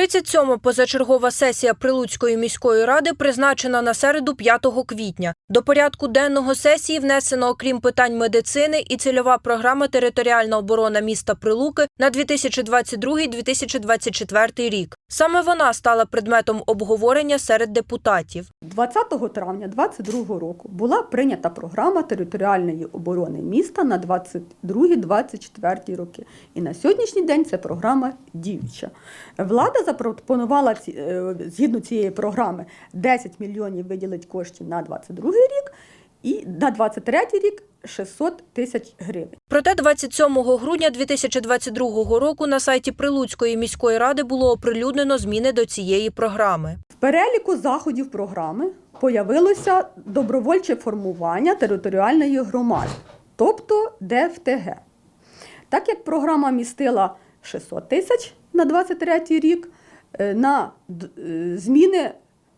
37-ма позачергова сесія Прилуцької міської ради призначена на середу 5 квітня. До порядку денного сесії внесено, окрім питань медицини, і цільова програма Територіальна оборона міста Прилуки на 2022-2024 рік. Саме вона стала предметом обговорення серед депутатів. 20 травня 2022 року була прийнята програма територіальної оборони міста на 22-24 роки. І на сьогоднішній день ця програма діюча. Влада запропонувала е, згідно цієї програми 10 мільйонів виділити коштів на 22 рік і на 23 рік 600 тисяч гривень. Проте 27 грудня 2022 року на сайті Прилуцької міської ради було оприлюднено зміни до цієї програми. В переліку заходів програми появилося добровольче формування територіальної громади, тобто ДФТГ. Так як програма містила 600 тисяч на 23 рік, е, на е, зміни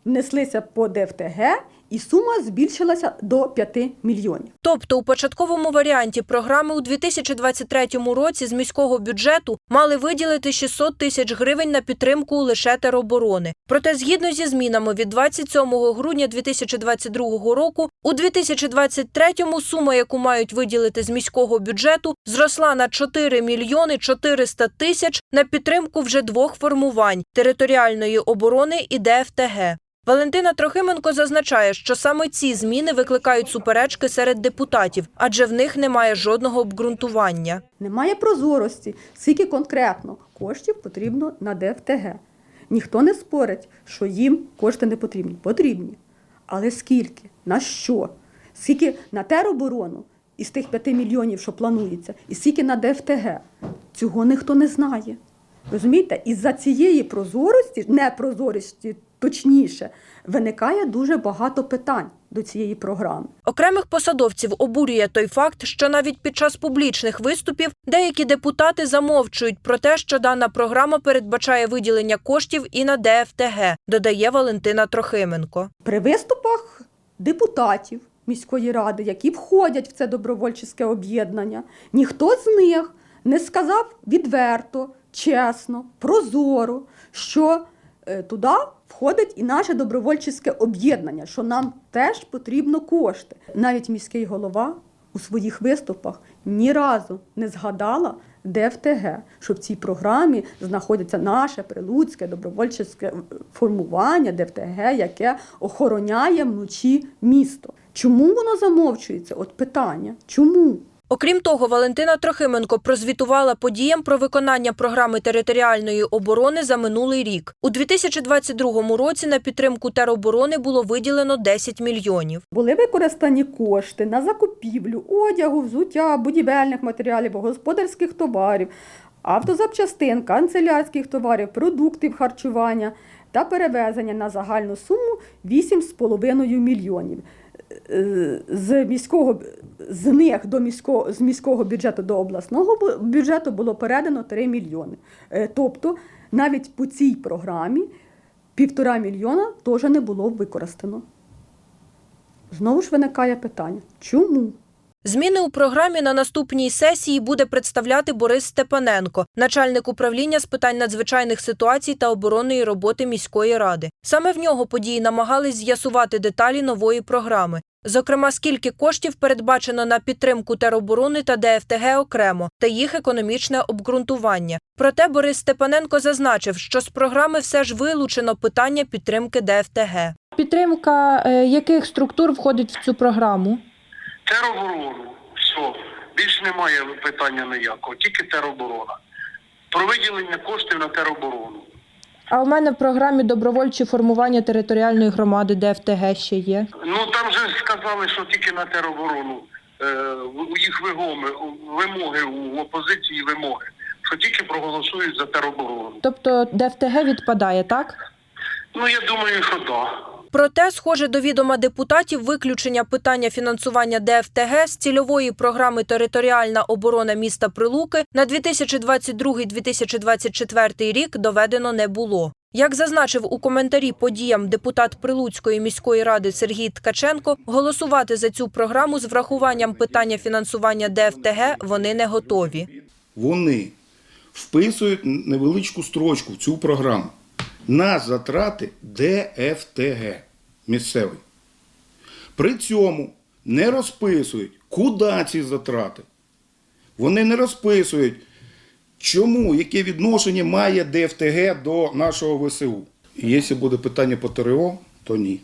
внеслися по ДФТГ, і сума збільшилася до 5 мільйонів. Тобто у початковому варіанті програми у 2023 році з міського бюджету мали виділити 600 тисяч гривень на підтримку лише тероборони. Проте, згідно зі змінами від 27 грудня 2022 року, у 2023 сума, яку мають виділити з міського бюджету, зросла на 4 мільйони 400 тисяч на підтримку вже двох формувань територіальної оборони і ДФТГ. Валентина Трохименко зазначає, що саме ці зміни викликають суперечки серед депутатів, адже в них немає жодного обґрунтування. Немає прозорості, скільки конкретно коштів потрібно на ДФТГ. Ніхто не спорить, що їм кошти не потрібні. Потрібні. Але скільки? На що? Скільки на тероборону із тих 5 мільйонів, що планується, і скільки на ДФТГ? Цього ніхто не знає. Розумієте? Із-за цієї прозорості, непрозорості, точніше, виникає дуже багато питань до цієї програми. Окремих посадовців обурює той факт, що навіть під час публічних виступів деякі депутати замовчують про те, що дана програма передбачає виділення коштів і на ДФТГ, додає Валентина Трохименко. При виступах депутатів міської ради, які входять в це добровольче об'єднання, ніхто з них не сказав відверто, чесно, прозоро, що туди входить і наше добровольче об'єднання, що нам теж потрібно кошти. Навіть міський голова у своїх виступах ні разу не згадала ДФТГ, що в цій програмі знаходиться наше прилуцьке добровольче формування ДФТГ, яке охороняє вночі місто. Чому воно замовчується? От питання. Чому? Окрім того, Валентина Трохименко прозвітувала подіям про виконання програми територіальної оборони за минулий рік. У 2022 році на підтримку тероборони було виділено 10 мільйонів. Були використані кошти на закупівлю одягу, взуття, будівельних матеріалів, господарських товарів, автозапчастин, канцелярських товарів, продуктів харчування та перевезення на загальну суму 8,5 мільйонів. З міського з них до міського з міського бюджету до обласного бюджету було передано 3 мільйони. Е, Тобто навіть по цій програмі півтора мільйона теж не було використано. Знову ж виникає питання: чому? Зміни у програмі на наступній сесії буде представляти Борис Степаненко, начальник управління з питань надзвичайних ситуацій та оборонної роботи міської ради. Саме в нього події намагались з'ясувати деталі нової програми. Зокрема, скільки коштів передбачено на підтримку тероборони та ДФТГ окремо та їх економічне обґрунтування. Проте Борис Степаненко зазначив, що з програми все ж вилучено питання підтримки ДФТГ. Підтримка е, яких структур входить в цю програму? Тероборону. Все. Більш немає питання ніякого, тільки тероборона. Про виділення коштів на тероборону. А у мене в програмі добровольче формування територіальної громади ДФТГ ще є. Ну там же сказали, що тільки на тероборону. Е, у їх вимоги, вимоги у опозиції вимоги, що тільки проголосують за тероборону. Тобто ДФТГ відпадає, так? Ну я думаю, що так. Да. Проте, схоже до відома депутатів, виключення питання фінансування ДФТГ з цільової програми Територіальна оборона міста Прилуки на 2022-2024 рік доведено не було. Як зазначив у коментарі подіям депутат Прилуцької міської ради Сергій Ткаченко, голосувати за цю програму з врахуванням питання фінансування ДФТГ вони не готові. Вони вписують невеличку строчку в цю програму. На затрати ДФТГ місцевий. При цьому не розписують, куди ці затрати. Вони не розписують, чому, яке відношення має ДФТГ до нашого ВСУ. І якщо буде питання по ТРО, то ні.